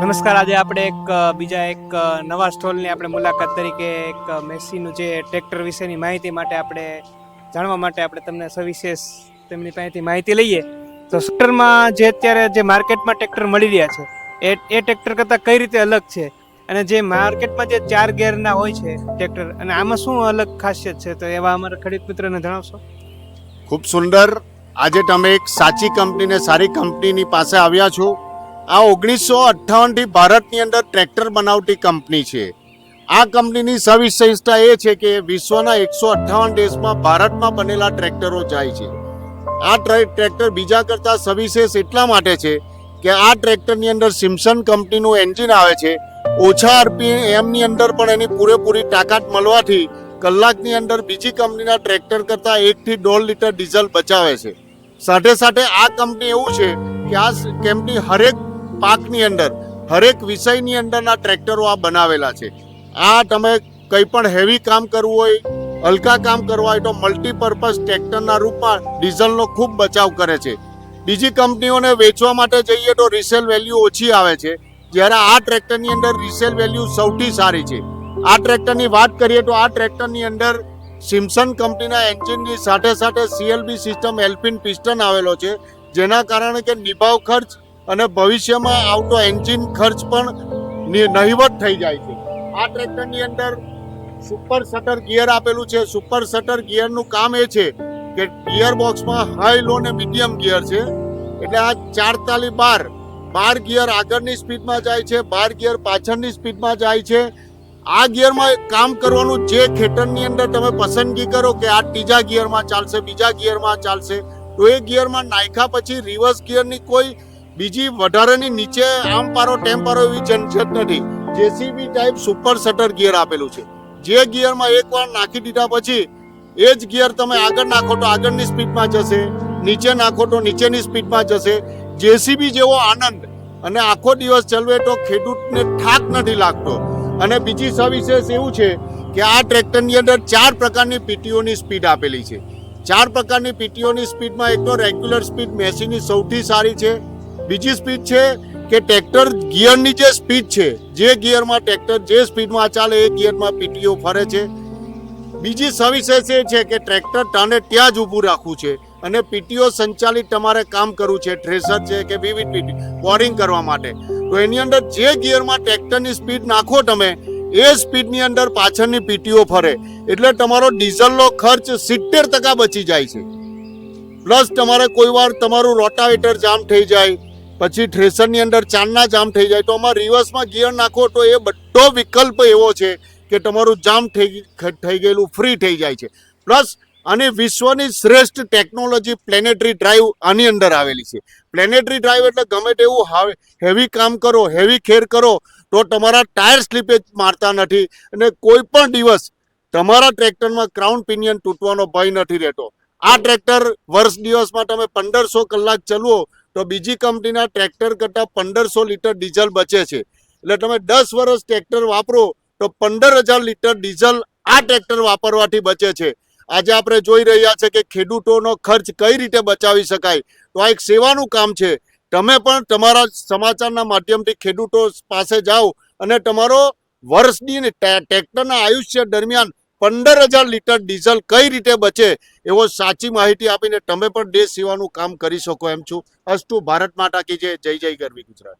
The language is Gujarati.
નમસ્કાર, આજે આપણે એક બીજા એક નવા સ્ટોલની આપણે મુલાકાત તરીકે એક મેસીનું જે ટ્રેક્ટર વિશેની માહિતી માટે આપણે જાણવા માટે આપણે તમને સવિશેષ તેમની પાસેથી માહિતી લઈએ. તો સ્કૂટરમાં જે અત્યારે જે માર્કેટમાં ટ્રેક્ટર મળી રહ્યા છે, એ એ ટ્રેક્ટર કરતાં કઈ રીતે અલગ છે? અને જે માર્કેટમાં જે ચાર ગેરના હોય છે ટ્રેક્ટર, અને આમાં શું અલગ ખાસિયત છે? તો એવા અમારા ખરીદ મિત્રને જણાવશો. ખૂબ સુંદર. આજે તમે એક સાચી કંપનીને સારી કંપનીની પાસે આવ્યા છો. આ ઓગણીસો અઠ્ઠાવનથી ભારતની અંદર ટ્રેક્ટર બનાવતી કંપની છે. આ કંપનીની સવિશેષતા એ છે કે વિશ્વના એકસો અઠ્ઠાવન દેશમાં ભારતમાં બનેલા ટ્રેક્ટરો જાય છે. આ ટ્રેક્ટર બીજા કરતાં સવિશેષ એટલા માટે છે કે આ ટ્રેક્ટરની અંદર સિમ્સન કંપનીનું એન્જિન આવે છે. ઓછા આરપી એમની અંદર પણ એની પૂરેપૂરી તાકાત મળવાથી કલાકની અંદર બીજી કંપનીના ટ્રેક્ટર કરતાં એકથી દોઢ લીટર ડીઝલ બચાવે છે. સાથે સાથે આ કંપની એવું છે કે આ કંપની હરેક પાકની અંદર, હરેક વિષયની અંદરના ટ્રેક્ટરો આ બનાવેલા છે. આ તમે કંઈ પણ હેવી કામ કરવું હોય, હલકા કામ કરવા હોય તો મલ્ટીપર્પઝ ટ્રેક્ટરના રૂપમાં ડીઝલનો ખૂબ બચાવ કરે છે. બીજી કંપનીઓને વેચવા માટે જઈએ તો રિસેલ વેલ્યુ ઓછી આવે છે. જ્યારે આ ટ્રેક્ટરની અંદર રિસેલ વેલ્યુ સૌથી સારી છે. આ ટ્રેક્ટરની વાત કરીએ તો આ ટ્રેક્ટરની અંદર સિમ્સન કંપનીના એન્જિનની સાથે સાથે સીએલબી સિસ્ટમ એલ્પિન પિસ્ટન આવેલો છે. જેના કારણે કે નિભાવ ખર્ચ અને ભવિષ્યમાં આવતો એન્જિન ખર્ચ પણ નહિવત થઈ જાય છે. આ ટ્રેક્ટરની અંદર સુપર શટર ગિયર આપેલું છે. સુપર શટર ગિયરનું કામ એ છે કે ગિયર બોક્સમાં હાઈ લો ને મીડિયમ ગિયર છે. એટલે આ ચાર તાલી બાર બાર ગિયર આગળની સ્પીડમાં જાય છે, બાર ગિયર પાછળની સ્પીડમાં જાય છે. આ ગિયરમાં કામ કરવાનું જે ખેતરની અંદર તમે પસંદગી કરો કે આ ત્રીજા ગિયરમાં ચાલશે, બીજા ગિયરમાં ચાલશે, તો એ ગિયરમાં નાખ્યા પછી રિવર્સ ગિયરની કોઈ બીજી વધારાની નીચે આમ પારો ટેમ પારો એવી જનજત નથી. JCB type super shutter gear આપેલું છે. જે ગિયરમાં એકવાર નાખી દીધા પછી, એ જ ગિયર તમે આગળ નાખો તો આગળની સ્પીડમાં જશે, નીચે નાખો તો નીચેની સ્પીડમાં જશે. જેસીબી જેવો આનંદ અને આખો દિવસ ચલવે તો ખેડૂતને થાક નથી લાગતો. અને બીજી સવિશેષ એવું છે કે આ ટ્રેક્ટરની અંદર ચાર પ્રકારની પીટીઓની સ્પીડ આપેલી છે. ચાર પ્રકારની પીટીઓની સ્પીડમાં એક તો રેગ્યુલર સ્પીડ મેસીની સૌથી સારી છે બીજી સ્પીડ છે કે ટ્રેક્ટર ગિયરની જે સ્પીડ છે, જે ગિયરમાં ટ્રેક્ટર જે સ્પીડમાં ચાલે એ ગિયરમાં પીટીઓ ફરે છે. બીજી સવિશેષ એ છે કે ટ્રેક્ટર તને ત્યાં જ ઊભું રાખવું છે અને પીટીઓ સંચાલિત તમારે કામ કરવું છે થ્રેસર છે કે વિવિધ પીટી, બોરિંગ કરવા માટે. તો એની અંદર જે ગિયરમાં ટ્રેક્ટરની સ્પીડ નાખો તમે, એ સ્પીડની અંદર પાછળની પીટીઓ ફરે. એટલે તમારો ડીઝલનો ખર્ચ સિત્તેર ટકા બચી જાય છે. પ્લસ તમારે કોઈ વાર તમારું રોટાવેટર જામ થઈ જાય પછી થ્રેસરની અંદર ચાંદના જામ થઈ જાય, તો આમાં રિવર્સમાં ગિયર નાખો તો એ બધો વિકલ્પ એવો છે કે તમારું જામ થઈ થઈ ગયેલું ફ્રી થઈ જાય છે. પ્લસ અને વિશ્વની શ્રેષ્ઠ ટેકનોલોજી પ્લેનેટરી ડ્રાઈવ આની અંદર આવેલી છે. પ્લેનેટરી ડ્રાઈવ એટલે ગમે તેવું હાવે હેવી કામ કરો હેવી ખેર કરો, તો તમારા ટાયર સ્લીપેજ મારતા નથી અને કોઈ પણ દિવસ તમારા ટ્રેક્ટરમાં ક્રાઉન પિનિયન તૂટવાનો ભય નથી રહેતો. આ ટ્રેક્ટર વર્ષ દિવસમાં તમે પંદરસો કલાક ચલવો તો બીજી કંપનીના ટ્રેક્ટર કરતાં પંદરસો લીટર ડીઝલ બચે છે. એટલે તમે દસ વર્ષ ટ્રેક્ટર વાપરો તો પંદર હજાર લીટર ડીઝલ આ ટ્રેક્ટર વાપરવાથી બચે છે. આજે આપણે જોઈ રહ્યા છે કે ખેડૂતોનો ખર્ચ કઈ રીતે બચાવી શકાય. તો આ એક સેવાનું કામ છે. તમે પણ તમારા સમાચારના માધ્યમથી ખેડૂતો પાસે જાઓ અને તમારો વર્ષની ટ્રેક્ટરના આયુષ્ય દરમિયાન પંદર હજાર લીટર ડીઝલ કઈ રીતે બચે એવો સાચી માહિતી આપીને તમે પણ દેશ સેવાનું કામ કરી શકો એમ છું. અસ્તુ ભારત માતા કી જય. જય જય ગરવી ગુજરાત.